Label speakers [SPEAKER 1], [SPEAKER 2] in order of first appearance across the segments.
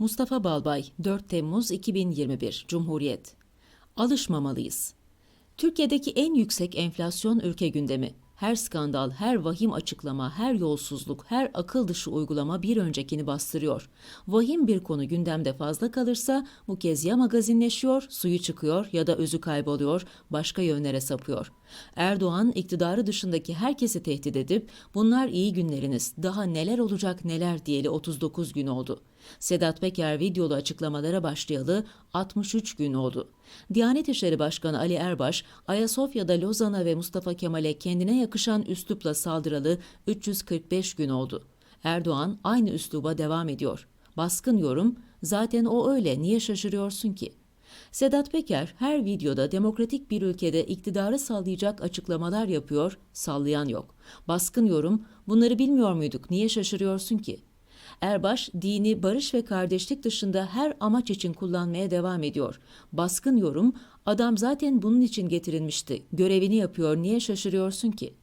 [SPEAKER 1] Mustafa Balbay, 4 Temmuz 2021, Cumhuriyet. Alışmamalıyız. Türkiye'deki en yüksek enflasyon ülke gündemi. Her skandal, her vahim açıklama, her yolsuzluk, her akıl dışı uygulama bir öncekini bastırıyor. Vahim bir konu gündemde fazla kalırsa bu kez ya magazinleşiyor, suyu çıkıyor ya da özü kayboluyor, başka yönlere sapıyor. Erdoğan iktidarı dışındaki herkesi tehdit edip bunlar iyi günleriniz, daha neler olacak neler diyeli 39 gün oldu. Sedat Peker videolu açıklamalara başlayalı 63 gün oldu. Diyanet İşleri Başkanı Ali Erbaş, Ayasofya'da Lozan'a ve Mustafa Kemal'e kendine yakışan üslupla saldıralı 345 gün oldu. Erdoğan aynı üsluba devam ediyor. Baskın yorum, zaten o öyle niye şaşırıyorsun ki? Sedat Peker her videoda demokratik bir ülkede iktidarı sallayacak açıklamalar yapıyor, sallayan yok. Baskın yorum, bunları bilmiyor muyduk, niye şaşırıyorsun ki? Erbaş, dini barış ve kardeşlik dışında her amaç için kullanmaya devam ediyor. Baskın yorum, adam zaten bunun için getirilmişti, görevini yapıyor, niye şaşırıyorsun ki?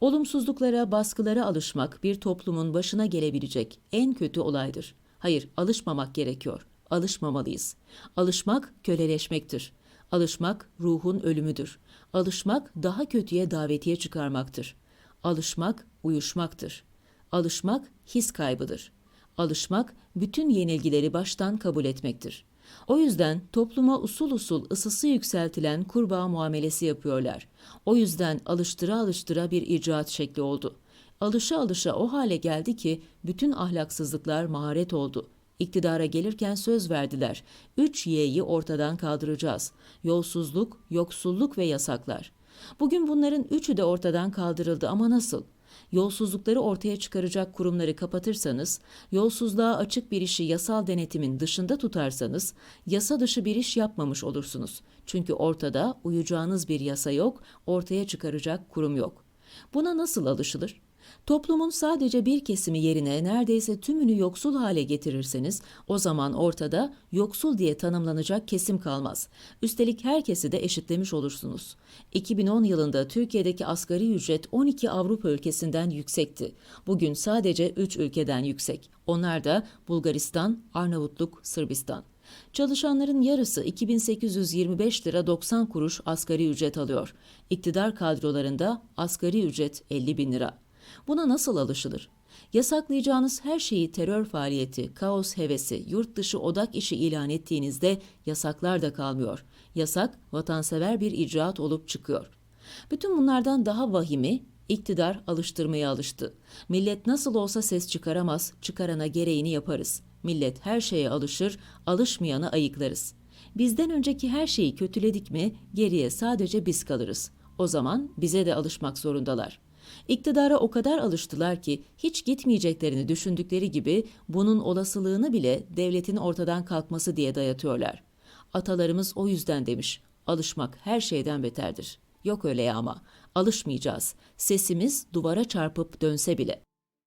[SPEAKER 1] Olumsuzluklara, baskılara alışmak bir toplumun başına gelebilecek en kötü olaydır. Hayır, alışmamak gerekiyor. Alışmamalıyız. Alışmak köleleşmektir. Alışmak ruhun ölümüdür. Alışmak daha kötüye davetiye çıkarmaktır. Alışmak uyuşmaktır. Alışmak his kaybıdır. Alışmak bütün yenilgileri baştan kabul etmektir. O yüzden topluma usul usul ısısı yükseltilen kurbağa muamelesi yapıyorlar. O yüzden alıştıra alıştıra bir icraat şekli oldu. Alışa alışa o hale geldi ki bütün ahlaksızlıklar maharet oldu. İktidara gelirken söz verdiler. Üç Y'yi ortadan kaldıracağız. Yolsuzluk, yoksulluk ve yasaklar. Bugün bunların üçü de ortadan kaldırıldı ama nasıl? Yolsuzlukları ortaya çıkaracak kurumları kapatırsanız, yolsuzluğa açık bir işi yasal denetimin dışında tutarsanız, yasa dışı bir iş yapmamış olursunuz. Çünkü ortada uyacağınız bir yasa yok, ortaya çıkaracak kurum yok. Buna nasıl alışılır? Toplumun sadece bir kesimi yerine neredeyse tümünü yoksul hale getirirseniz o zaman ortada yoksul diye tanımlanacak kesim kalmaz. Üstelik herkesi de eşitlemiş olursunuz. 2010 yılında Türkiye'deki asgari ücret 12 Avrupa ülkesinden yüksekti. Bugün sadece 3 ülkeden yüksek. Onlar da Bulgaristan, Arnavutluk, Sırbistan. Çalışanların yarısı 2825 lira 90 kuruş asgari ücret alıyor. İktidar kadrolarında asgari ücret 50 bin lira. Buna nasıl alışılır? Yasaklayacağınız her şeyi terör faaliyeti, kaos hevesi, yurt dışı odak işi ilan ettiğinizde yasaklar da kalmıyor. Yasak vatansever bir icraat olup çıkıyor. Bütün bunlardan daha vahimi iktidar alıştırmaya alıştı. Millet nasıl olsa ses çıkaramaz, çıkarana gereğini yaparız. Millet her şeye alışır, alışmayanı ayıklarız. Bizden önceki her şeyi kötüledik mi geriye sadece biz kalırız. O zaman bize de alışmak zorundalar.'' İktidara o kadar alıştılar ki hiç gitmeyeceklerini düşündükleri gibi bunun olasılığını bile devletin ortadan kalkması diye dayatıyorlar. Atalarımız o yüzden demiş, alışmak her şeyden beterdir. Yok öyle ya ama, alışmayacağız. Sesimiz duvara çarpıp dönse bile.